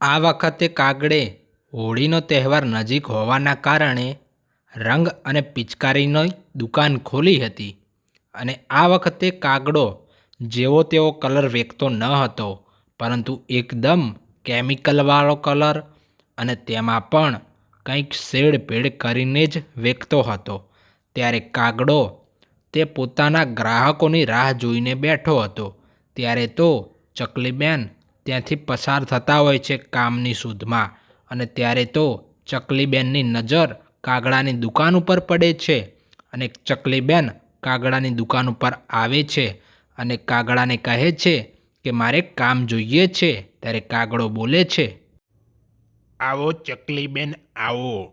આ વખતે કાગડે હોળીનો તહેવાર નજીક હોવાના કારણે રંગ અને પિચકારીની દુકાન ખોલી હતી અને આ વખતે કાગડો જેવો તેવો કલર વેચતો ન હતો, પરંતુ એકદમ કેમિકલવાળો કલર અને તેમાં પણ કંઈક શેડ ભેડ કરીને જ વેચતો હતો. ત્યારે કાગડો તે પોતાના ગ્રાહકોની રાહ જોઈને બેઠો હતો. ત્યારે તો ચકલીબેન ત્યાંથી પસાર થતા હોય છે કામની શોધમાં. અને ત્યારે તો ચકલીબેનની નજર કાગડાની દુકાન ઉપર પડે છે અને ચકલીબેન કાગડાની દુકાન ઉપર આવે છે અને કાગડાને કહે છે કે મારે કામ જોઈએ છે, ત્યારે કાગડો બોલે છે, આવો ચકલીબેન, આવો.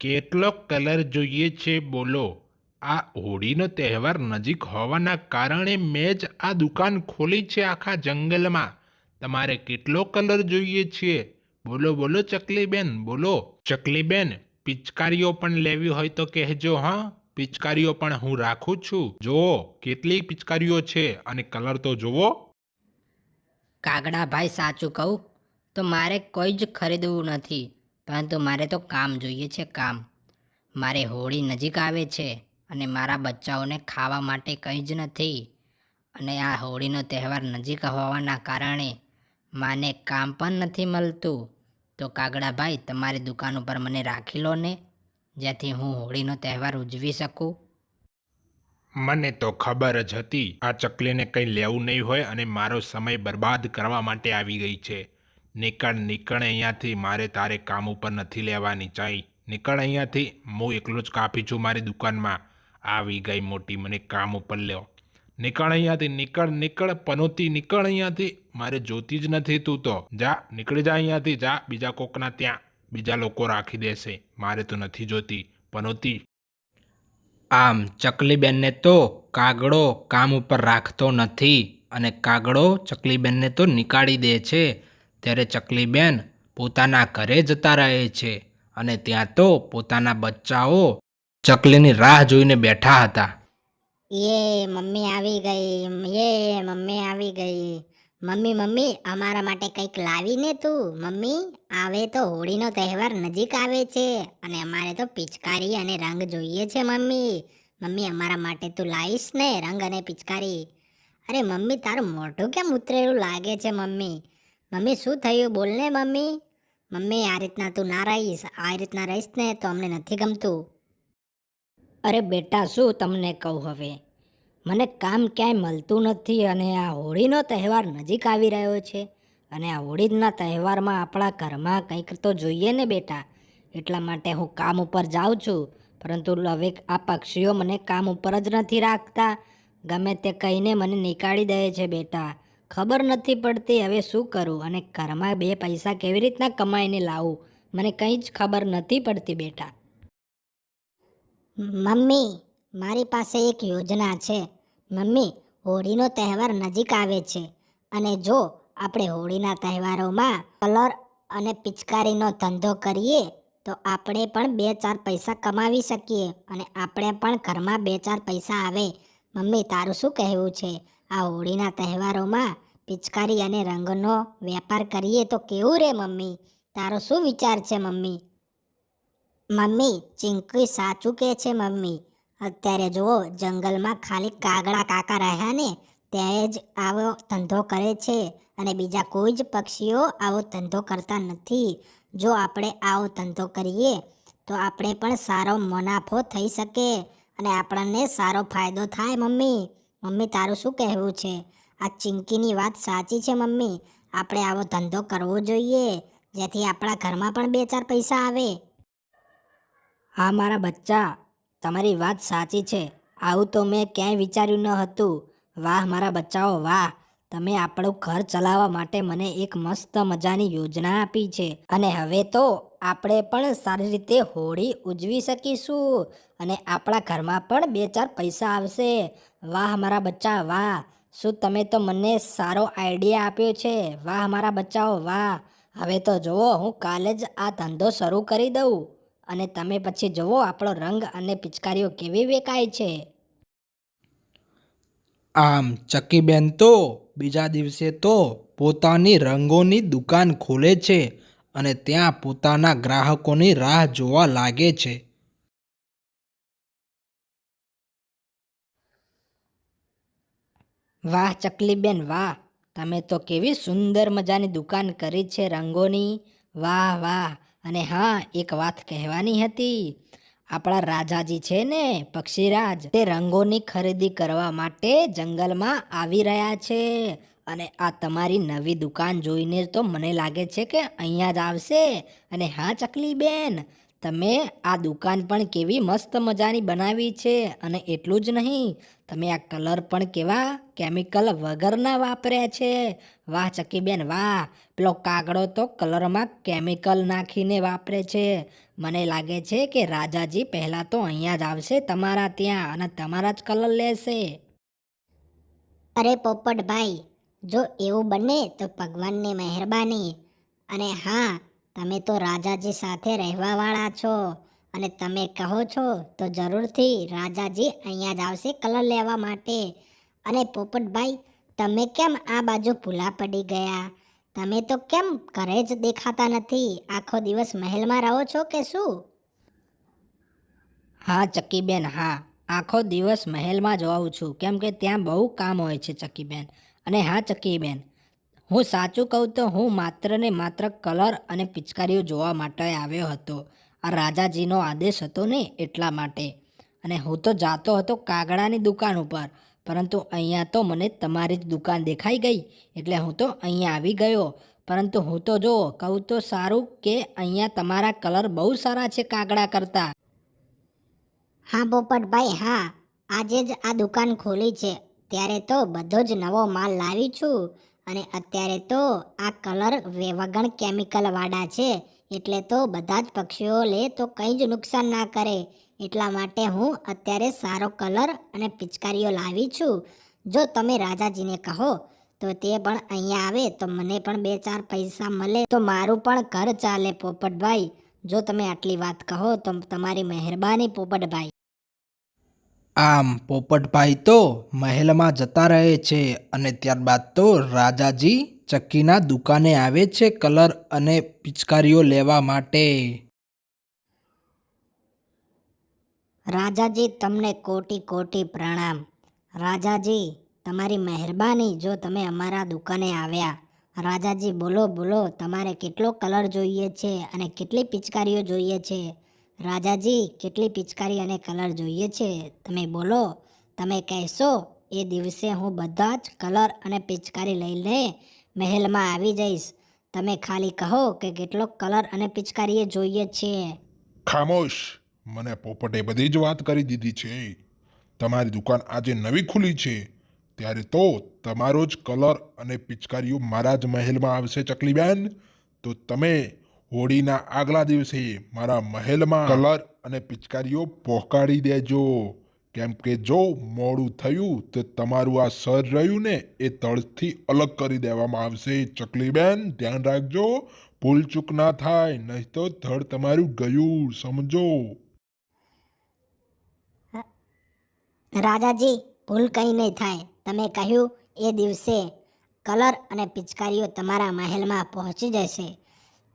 કેટલો કલર જોઈએ છે બોલો. આ હોળીનો તહેવાર નજીક હોવાના કારણે મેં જ આ દુકાન ખોલી છે આખા જંગલમાં. તમારે કેટલો કલર જોઈએ છે? બોલો બોલો, ચકલીબેન બોલો. ચકલીબેન, પિચકારીઓ પણ લેવી હોય તો કહેજો, હા. પિચકારીઓ પણ હું રાખું છું. જુઓ, કેટલી પિચકારીઓ છે અને કલર તો જુઓ. કાગડા ભાઈ સાચું કહું, તો મારે કોઈ જ ખરીદવું નથી, પરંતુ મારે તો કામ જોઈએ છે, કામ. મારે હોળી નજીક આવે છે અને મારા બચ્ચાઓને ખાવા માટે કંઈ જ નથી. અને આ હોળીનો તહેવાર નજીક હોવાના કારણે માને કામ પણ નથી મળતું. તો કાગડાભાઈ તમારી દુકાન ઉપર મને રાખી લો ને, જેથી હું હોળીનો તહેવાર ઉજવી શકું. મને તો ખબર જ હતી, આ ચકલીને કંઈ લેવું નહીં હોય અને મારો સમય બરબાદ કરવા માટે આવી ગઈ છે. નીકળ નીકળ અહીંયાથી, મારે તારે કામ ઉપર નથી લેવાની ચાઈ. નીકળ અહીંયાથી, હું એકલો જ કાપી છું મારી દુકાનમાં. આવી ગઈ મોટી મને કામ ઉપર લ્યો. નીકળ અહીંયાથી, નીકળ નીકળ, પનોતી, નીકળ અહીંયાથી. મારે જોતી જ નથી તું તો. જા, નીકળી જા અહીંયાથી, જા. બીજા કોકના ત્યાં. બીજા લોકો રાખી દેશે. મારે તો નથી જોતી. પનોતી. આમ ચકલીબેનને તો કાગડો કામ ઉપર રાખતો નથી અને કાગડો ચકલીબેનને તો નીકાળી દે છે. ત્યારે ચકલીબેન પોતાના ઘરે જતા રહે છે અને ત્યાં તો પોતાના બચ્ચાઓ ચકલીની રાહ જોઈને બેઠા હતા. યે મમ્મી આવી ગઈ યે મમ્મી આવી ગઈ. મમ્મી મમ્મી, અમારા માટે કંઈક લાવીને તું. મમ્મી, આવે તો હોળીનો તહેવાર નજીક આવે છે અને અમારે તો પિચકારી અને રંગ જોઈએ છે મમ્મી. મમ્મી, અમારા માટે તું લાવીશ ને રંગ અને પિચકારી. અરે મમ્મી, તારું મોઢું કેમ ઉતરેલું લાગે છે મમ્મી? મમ્મી, શું થયું? બોલ ને મમ્મી. મમ્મી, આ રીતના તું ના રહીશ, આ રીતના રહીશ ને તો અમને નથી ગમતું. અરે બેટા, શું તમને કહું હવે? મને કામ ક્યાંય મળતું નથી અને આ હોળીનો તહેવાર નજીક આવી રહ્યો છે અને આ હોળીના તહેવારમાં આપણા ઘરમાં કંઈક તો જોઈએ ને બેટા. એટલા માટે હું કામ ઉપર જાઉં છું, પરંતુ હવે આ પક્ષીઓ મને કામ ઉપર જ નથી રાખતા. ગમે તે કહીને મને નીકાળી દે છે બેટા. ખબર નથી પડતી હવે શું કરું અને ઘરમાં બે પૈસા કેવી રીતના કમાઈને લાવું? મને કંઈ જ ખબર નથી પડતી બેટા. મમ્મી, મારી પાસે એક યોજના છે. મમ્મી, હોળીનો તહેવાર નજીક આવે છે. અને જો આપણે હોળીના તહેવારોમાં કલર અને પિચકારીનો ધંધો કરીએ, તો આપણે પણ બે ચાર પૈસા કમાવી શકીએ અને આપણે પણ ઘરમાં બે ચાર પૈસા આવે. મમ્મી, તારું શું કહેવું છે? આ હોળીના તહેવારોમાં પિચકારી અને રંગનો વેપાર કરીએ તો કેવું રે મમ્મી? તારો શું વિચાર છે મમ્મી? મમ્મી, ચિંકી સાચું કહે છે મમ્મી. અત્યારે જુઓ, જંગલમાં ખાલી કાગડા કાકા રહ્યા ને તે જ આવો ધંધો કરે છે અને બીજા કોઈ જ પક્ષીઓ આવો ધંધો કરતા નથી. જો આપણે આવો ધંધો કરીએ, તો આપણે પણ સારો મુનાફો થઈ શકે અને આપણને સારો ફાયદો થાય મમ્મી. મમ્મી, તારું શું કહેવું છે? આ ચિંકીની વાત સાચી છે મમ્મી. આપણે આવો ધંધો કરવો જોઈએ, જેથી આપણા ઘરમાં પણ બે ચાર પૈસા આવે. હા, મારા બચ્ચા, તમારી વાત સાચી છે. આવું તો મેં ક્યાંય વિચાર્યું ન હતું. વાહ, મારા બચ્ચાઓ, વાહ. તમે આપણું ઘર ચલાવવા માટે મને એક મસ્ત મજાની યોજના આપી છે. અને હવે તો આપણે પણ સારી રીતે હોળી ઉજવી શકીશું અને આપણા ઘરમાં પણ બે ચાર પૈસા આવશે. વાહ, મારા બચ્ચા, વાહ. શું તમે તો મને સારો આઈડિયા આપ્યો છે? વાહ, મારા બચ્ચાઓ, વાહ. હવે તો જુઓ, હું કાલે જ આ ધંધો શરૂ કરી દઉં. અને તમે પછી જુઓ આપણો રંગ અને પિચકારીઓ કેવી વેકાય છે. આમ ચકીબેન તો બીજા દિવસે તો પોતાની રંગોની દુકાન ખોલે છે અને ત્યાં પોતાના ગ્રાહકોની રાહ જોવા લાગે છે. વાહ ચકલીબેન વાહ! તમે તો કેવી સુંદર મજાની દુકાન કરી છે રંગોની. વાહ વાહ! અને હા, એક વાત કહેવાની હતી. આપણા રાજાજી છે ને, પક્ષીરાજ, તે રંગોની ખરીદી કરવા માટે જંગલમાં આવી રહ્યા છે. અને આ તમારી નવી દુકાન જોઈને તો મને લાગે છે કે અહીંયા જ આવશે. અને હા, ચકલીબેન તમે આ દુકાન પણ કેવી મસ્ત મજાની બનાવી છે અને એટલું જ નહીં, તમે આ કલર પણ કેવા કેમિકલ વગરના વાપર્યા છે. વાહ ચકીબેન વાહ! પેલો કાગડો તો કલરમાં કેમિકલ નાખીને વાપરે છે. મને લાગે છે કે રાજાજી પહેલાં તો અહીંયા જ આવશે તમારા ત્યાં અને તમારા જ કલર લેશે. અરે પોપટભાઈ, જો એવું બને તો ભગવાનની મહેરબાની. અને હા તમે તો રાજાજી સાથે રહેવાવાળા છો અને તમે કહો છો તો જરૂરથી રાજાજી અહીંયા જ આવશે કલર લેવા માટે. અને પોપટભાઈ, તમે કેમ આ બાજુ ભૂલા પડી ગયા? તમે તો કેમ ઘરે જ દેખાતા નથી? આખો દિવસ મહેલમાં રહો છો કે શું? હા ચકીબેન હા. આખો દિવસ મહેલમાં જ હોઉં છું. કેમ કે ત્યાં બહુ કામ હોય છે ચકીબેન અને હા ચકીબેન હું સાચું કહું તો હું માત્ર ને માત્ર કલર અને પિચકારીઓ જોવા માટે આવ્યો હતો. આ રાજાજીનો આદેશ હતો ને એટલા માટે. અને હું તો જાતો હતો કાગડાની દુકાન ઉપર. પરંતુ અહીંયા તો મને તમારી જ દુકાન દેખાઈ ગઈ. એટલે હું તો અહીંયા આવી ગયો. પરંતુ હું તો જો કહું તો સારું કે અહીંયા તમારા કલર બહુ સારા છે કાગડા કરતાં. હા પોપટભાઈ, હા. આજે જ આ દુકાન ખોલી છે. ત્યારે તો બધો જ નવો માલ લાવી છું. અને અત્યારે તો આ કલર વગણ કેમિકલવાળા છે, એટલે તો બધા જ પક્ષીઓ લે તો કંઈ જ નુકસાન ના કરે. એટલા માટે હું અત્યારે સારો કલર અને પિચકારીઓ લાવી છું. જો તમે રાજાજીને કહો, તો તે પણ અહીંયા આવે, તો મને પણ બે ચાર પૈસા મળે. તો મારું પણ ઘર ચાલે પોપટભાઈ. જો તમે આટલી વાત કહો, તો તમારી મહેરબાની પોપટભાઈ. આમ પોપટભાઈ તો મહેલમાં જતા રહે છે અને ત્યારબાદ તો રાજાજી ચક્કીના દુકાને આવે છે કલર અને પિચકારીઓ લેવા માટે. રાજાજી, તમને કોટી કોટી પ્રણામ. રાજાજી, તમારી મહેરબાની જો તમે અમારા દુકાને આવ્યા. રાજાજી, બોલો બોલો, તમારે કેટલો કલર જોઈએ છે અને કેટલી પિચકારીઓ જોઈએ છે? રાજાજી, કેટલી પિચકારી અને કલર જોઈએ છે. તમે બોલો, તમે કહેશો, એ દિવસે હું બધા જ કલર અને પિચકારી લઈને મહેલમાં આવી જઈશ. તમે ખાલી કહો કે કેટલો કલર અને પિચકારી જોઈએ છે. ખામોશ, મને પોપટે બધી જ વાત કરી દીધી છે. તમારી દુકાન આજે નવી ખુલી છે. ત્યારે તો તમારો જ કલર અને પિચકારીઓ મારા જ મહેલમાં આવશે ચકલીબેન. તો તમે હોળીના આગલા દિવસે મારા મહેલમાં કલર અને પિચકારીઓ પહોંચાડી દેજો. કેમ કે જો મોડું થયું તો તમારું આ સર રહ્યું ને એ તળથી અલગ કરી દેવામાં આવશે. ચકલીબેન, ધ્યાન રાખજો, ભૂલ ચૂક ના થાય, નહીં તો ધડ તમારું ગયું, સમજો. રાજાજી, ભૂલ કંઈ નહીં થાય. તમે કહ્યું એ દિવસે કલર અને પિચકારીઓ તમારા મહેલમાં પહોંચી જશે.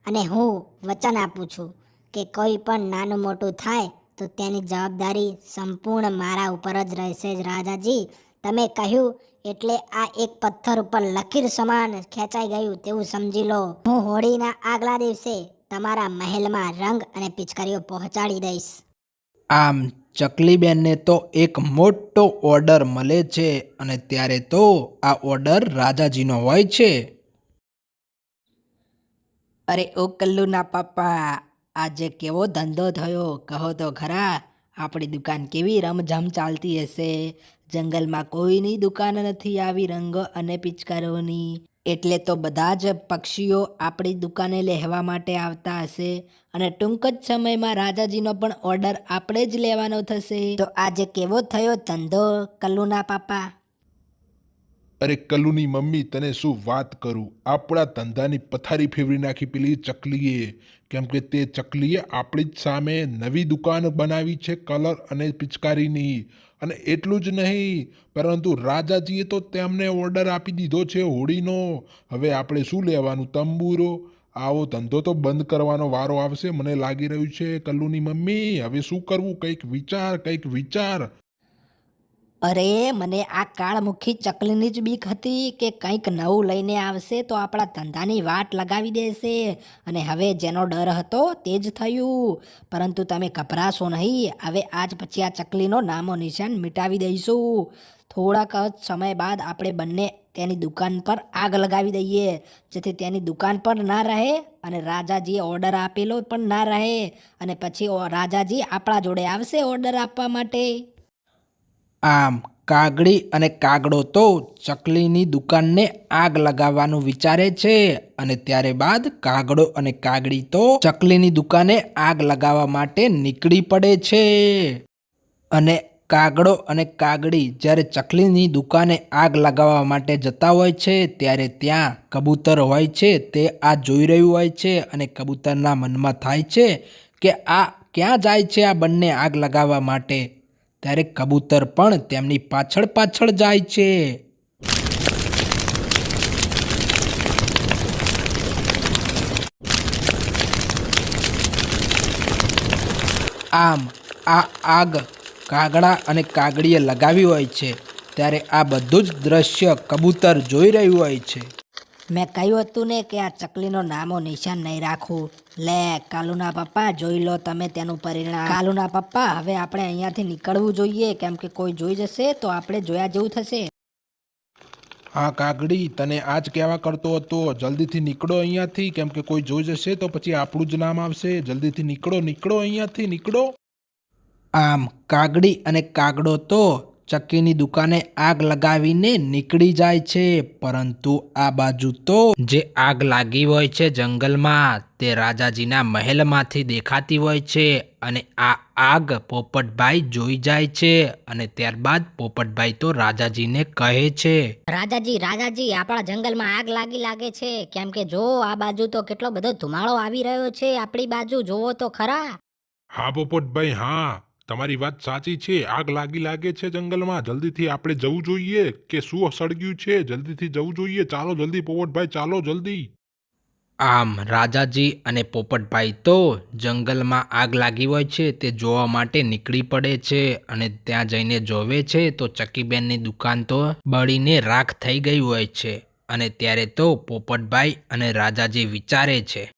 અને હું વચન આપું છું કે કોઈ પણ નાનું મોટું થાય તો તેની જવાબદારી સંપૂર્ણ મારા ઉપર જ રહેશે જ. રાજાજી, તમે કહ્યું એટલે આ એક પથ્થર ઉપર લકીર સમાન ખેંચાઈ ગયું તેવું સમજી લો. હું હોળીના આગલા દિવસે તમારા મહેલમાં રંગ અને પિચકારીઓ પહોંચાડી દઈશ. આમ ચકલીબેનને તો એક મોટો ઓર્ડર મળે છે અને ત્યારે તો આ ઓર્ડર રાજાજીનો હોય છે. અરે ઓ કલ્લુના પાપા આજે કેવો ધંધો થયો? કહો તો ખરા, આપણી દુકાન કેવી રમઝમ ચાલતી હશે? જંગલમાં કોઈની દુકાન નથી આવી રંગો અને પિચકારોની. એટલે તો બધા જ પક્ષીઓ આપણી દુકાને લેવા માટે આવતા હશે અને ટૂંક જ સમયમાં રાજાજીનો પણ ઓર્ડર આપણે જ લેવાનો થશે. તો આજે કેવો થયો ધંધો, કલ્લુના પાપા અરે કલ્લુની મમ્મી, તને શું વાત કરું? આપણા ધંધાની પથારી ફેરવી નાખી પેલી ચકલીએ. કેમ કે તે ચકલીએ આપણી જ સામે નવી દુકાન બનાવી છે કલર અને પિચકારીની. અને એટલું જ નહીં, પરંતુ રાજાજીએ તો તેમને ઓર્ડર આપી દીધો છે હોળીનો. હવે આપણે શું લેવાનું? તંબુરો? આવો ધંધો તો બંધ કરવાનો વારો આવશે, મને લાગી રહ્યું છે કલ્લુની મમ્મી. હવે શું કરવું? કંઈક વિચાર કંઈક વિચાર. અરે, મને આ કાળમુખી ચકલીની જ બીક હતી કે કંઈક નવું લઈને આવશે તો આપણા ધંધાની વાટ લગાવી દેશે. અને હવે જેનો ડર હતો તે જ થયું. પરંતુ તમે ગભરાશો નહીં, હવે આજ પછી આ ચકલીનો નામો નિશાન મિટાવી દઈશું. થોડાક જ સમય બાદ આપણે બંને તેની દુકાન પર આગ લગાવી દઈએ, જેથી તેની દુકાન પણ ના રહે અને રાજાજીએ ઓર્ડર આપેલો પણ ના રહે. અને પછી રાજાજી આપણા જોડે આવશે ઓર્ડર આપવા માટે. આમ કાગડી અને કાગડો તો ચકલીની દુકાનને આગ લગાવવાનું વિચારે છે અને ત્યારે બાદ કાગડો અને કાગડી તો ચકલીની દુકાને આગ લગાવવા માટે નીકળી પડે છે. અને કાગડો અને કાગડી જ્યારે ચકલીની દુકાને આગ લગાવવા માટે જતા હોય છે, ત્યારે ત્યાં કબૂતર હોય છે, તે આ જોઈ રહ્યું હોય છે અને કબૂતરના મનમાં થાય છે કે આ ક્યાં જાય છે આ બંને આગ લગાવવા માટે? ત્યારે કબૂતર પણ તેમની પાછળ પાછળ જાય છે. આમ આ આગ કાગડા અને કાગડીએ લગાવી હોય છે, ત્યારે આ બધું જ દ્રશ્ય કબૂતર જોઈ રહ્યું હોય છે. મેં કહ્યું હતું ને કે આ ચકલીનો નામો નિશાન નહીં રાખવું લે કાલુના પપ્પા જોઈ લો તમે તેનું પરિણામ. કાલુના પપ્પા હવે આપણે અહીંયાથી નીકળવું જોઈએ. કેમ કે કોઈ જોઈ જશે તો આપણે જોયા જેવું થશે. હા કાગડી તને આજ કહેવા કરતો હતો? જલ્દીથી નીકળો અહીંયાથી. કેમ કે કોઈ જોઈ જશે તો પછી આપણું જ નામ આવશે. જલ્દીથી નીકળો નીકળો અહીંયાથી નીકળો. આમ કાગડી અને કાગડો તો ચક્કીની દુકાને આગ લગાવીને નીકળી જાય છે. પરંતુ આ બાજુ તો જે આગ લાગી હોય છે જંગલમાં તે રાજાજીના મહેલમાંથી દેખાતી હોય છે અને આ આગ પોપટભાઈ જોઈ જાય છે અને ત્યારબાદ પોપટભાઈ તો રાજાજીને કહે છે. રાજાજી રાજાજી આપણા જંગલમાં આગ લાગી લાગે છે. કેમ કે જો આ બાજુ તો કેટલો બધો ધુમાડો આવી રહ્યો છે આપણી બાજુ જોવો તો ખરા. હા પોપટભાઈ હા. તમારી વાત સાચી છે. આગ લાગી લાગે છે જંગલમાં. જલ્દીથી આપણે જવું જોઈએ કે શું સળગ્યું છે? જલ્દીથી જવું જોઈએ. ચાલો જલ્દી પોપટભાઈ, ચાલો જલ્દી. આમ રાજાજી અને પોપટભાઈ તો જંગલમાં આગ લાગી હોય છે તે જોવા માટે નીકળી પડે છે અને ત્યાં જઈને જોવે છે તો ચકીબેનની દુકાન તો બળીને રાખ થઈ ગઈ હોય છે અને ત્યારે તો પોપટભાઈ અને રાજાજી વિચારે છે.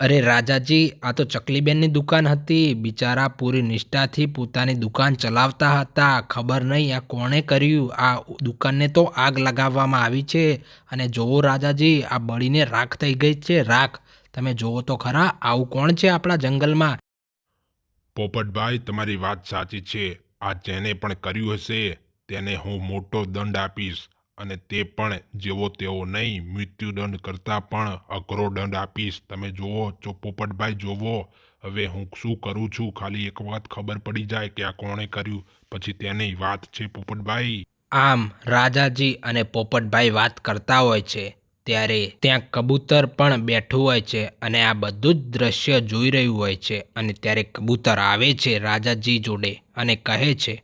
અરે રાજાજી, આ તો ચકલીબેનની દુકાન હતી. બિચારા પૂરી નિષ્ઠાથી પોતાની દુકાન ચલાવતા હતા. ખબર નહીં આ કોણે કર્યું? આ દુકાનને તો આગ લગાવવામાં આવી છે. અને જોવો રાજાજી, આ બળીને રાખ થઈ ગઈ છે. રાખ. તમે જોવો તો ખરા, આવું કોણ છે આપણા જંગલમાં? પોપટભાઈ, તમારી વાત સાચી છે. આ જેને પણ કર્યું હશે, તેને હું મોટો દંડ આપીશ. અને તે પણ જેવો તેવો નહીં, મૃત્યુદંડ કરતાં પણ અઘરો દંડ આપીશ. તમે જુઓ, જો પોપટભાઈ જોવો હવે હું શું કરું છું? ખાલી એક વાત ખબર પડી જાય કે આ કોણે કર્યું? પછી તેની વાત છે પોપટભાઈ. આમ રાજાજી અને પોપટભાઈ વાત કરતા હોય છે, ત્યારે ત્યાં કબૂતર પણ બેઠું હોય છે અને આ બધું જ દ્રશ્ય જોઈ રહ્યું હોય છે અને ત્યારે કબૂતર આવે છે રાજાજી જોડે અને કહે છે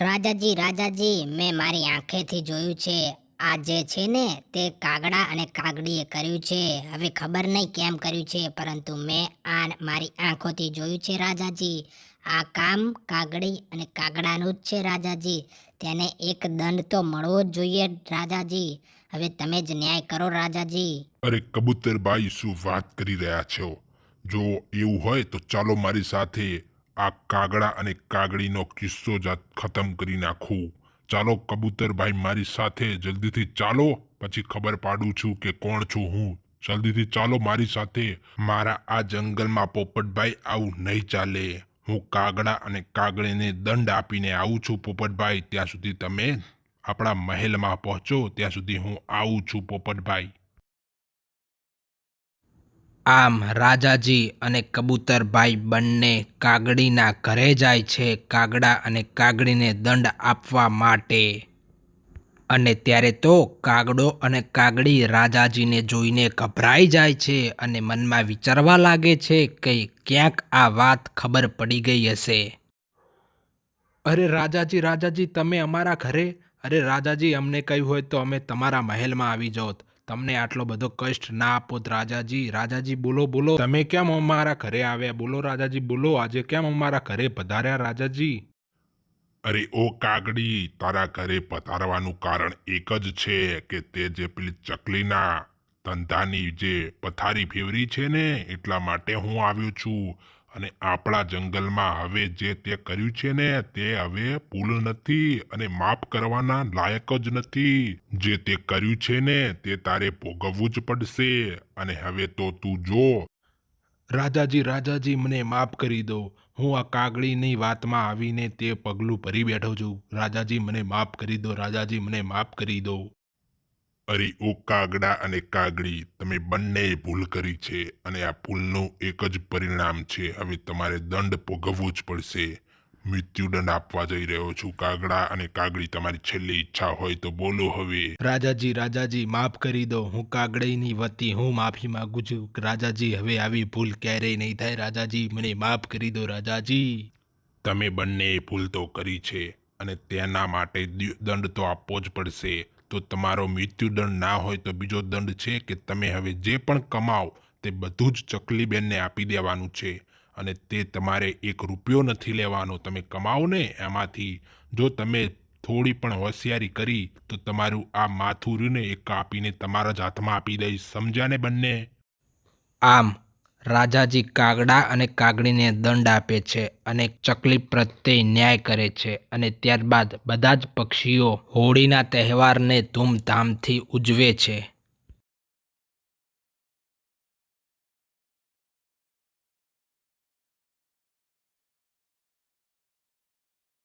રાજાજી રાજાજી, મેં મારી આંખેથી જોયું છે. આ જે છે ને, તે કાગડા અને કાગડીએ કર્યું છે. હવે ખબર નહીં કેમ કર્યું છે, પરંતુ મેં આ મારી આંખોથી જોયું છે, રાજાજી. આ કામ કાગડી અને કાગડાનું જ છે, રાજાજી. તેને એક દંડ તો મળવો જ જોઈએ, રાજાજી. હવે તમે જ ન્યાય કરો, રાજાજી. અરે કબૂતરભાઈ શું વાત કરી રહ્યા છો? જો એવું હોય તો ચાલો મારી સાથે આ કાગડા અને કાગડીનો કિસ્સો જ ખતમ કરી નાખું. ચાલો કબૂતરભાઈ મારી સાથે જલ્દીથી ચાલો. પછી ખબર પાડું છું કે કોણ છું હું. જલ્દીથી ચાલો મારી સાથે. મારા આ જંગલમાં પોપટભાઈ આવું નહીં ચાલે. હું કાગડા અને કાગડીને દંડ આપીને આવું છું પોપટભાઈ. ત્યાં સુધી તમે આપણા મહેલમાં પહોંચો. ત્યાં સુધી હું આવું છું પોપટભાઈ. આમ રાજાજી અને કબૂતરભાઈ બંને કાગડીના ઘરે જાય છે કાગડા અને કાગડીને દંડ આપવા માટે. અને ત્યારે તો કાગડો અને કાગડી રાજાજીને જોઈને ગભરાઈ જાય છે અને મનમાં વિચારવા લાગે છે કે ક્યાંક આ વાત ખબર પડી ગઈ હશે. અરે રાજાજી રાજાજી, તમે અમારા ઘરે? અરે રાજાજી, અમને કહ્યું હોય તો અમે તમારા મહેલમાં આવી જાઓત તમને આટલો બધો કષ્ટ ના આપોત રાજાજી રાજાજી બોલો બોલો. તમે કેમ અમારા ઘરે આવ્યા? બોલો રાજાજી, બોલો. આજે કેમ અમારા ઘરે પધાર્યા રાજાજી? અરે, ઓ કાગડી, તારા ઘરે પધારવાનું કારણ એક જ છે કે તે જે પેલી ચકલીના ધંધાની જે પથારી ફેવરી છે ને, એટલા માટે હું આવ્યો છું. અને આપણા જંગલમાં હવે જે તે કર્યું છે ને, તે હવે ભૂલ નથી અને માફ કરવાના લાયક જ નથી. જે તે કર્યું છે ને, તે તારે ભોગવવું જ પડશે. અને હવે તો તું જો. રાજાજી રાજાજી, મને માફ કરી દો. હું આ કાગડીની વાતમાં આવીને તે પગલું ભરી બેઠો છું. રાજાજી, મને માફ કરી દો. રાજાજી, મને માફ કરી દો. અરે ઓ કાગડા અને કાગડી તમે બંનેએ ભૂલ કરી છે અને આ ભૂલનું એક જ પરિણામ છે. હવે તમારે દંડ ભોગવવો જ પડશે. મૃત્યુદંડ આપવા જઈ રહ્યો છું. કાગડા અને કાગડી તમારી છેલ્લી ઈચ્છા હોય તો બોલો હવે. રાજાજી રાજાજી માફ કરી દો. હું કાગડીની વતી હું માફી માંગુ છું. રાજાજી હવે આવી ભૂલ ક્યારેય નહીં થાય. રાજાજી મને માફ કરી દો રાજાજી. તમે બંને ભૂલ તો કરી છે અને તેના માટે દંડ તો આપવો જ પડશે. તો તમારો મૃત્યુદંડ ના હોય તો બીજો દંડ છે કે તમે હવે જે પણ કમાઓ તે બધું જ ચકલીબેનને આપી દેવાનું છે. અને તે તમારે એક રૂપિયો નથી લેવાનો. તમે કમાઓ ને એમાંથી. જો તમે થોડી પણ હોશિયારી કરી, તો તમારું આ માથું રહ્યું ને એ કાપીને તમારા જ હાથમાં આપી દઈશ. સમજ્યા ને બંને? આમ. રાજાજી કાગડા અને કાગડીને દંડ આપે છે અને ચકલી પ્રત્યે ન્યાય કરે છે અને ત્યારબાદ બધા જ પક્ષીઓ હોળીના તહેવારને ધૂમધામથી ઉજવે છે.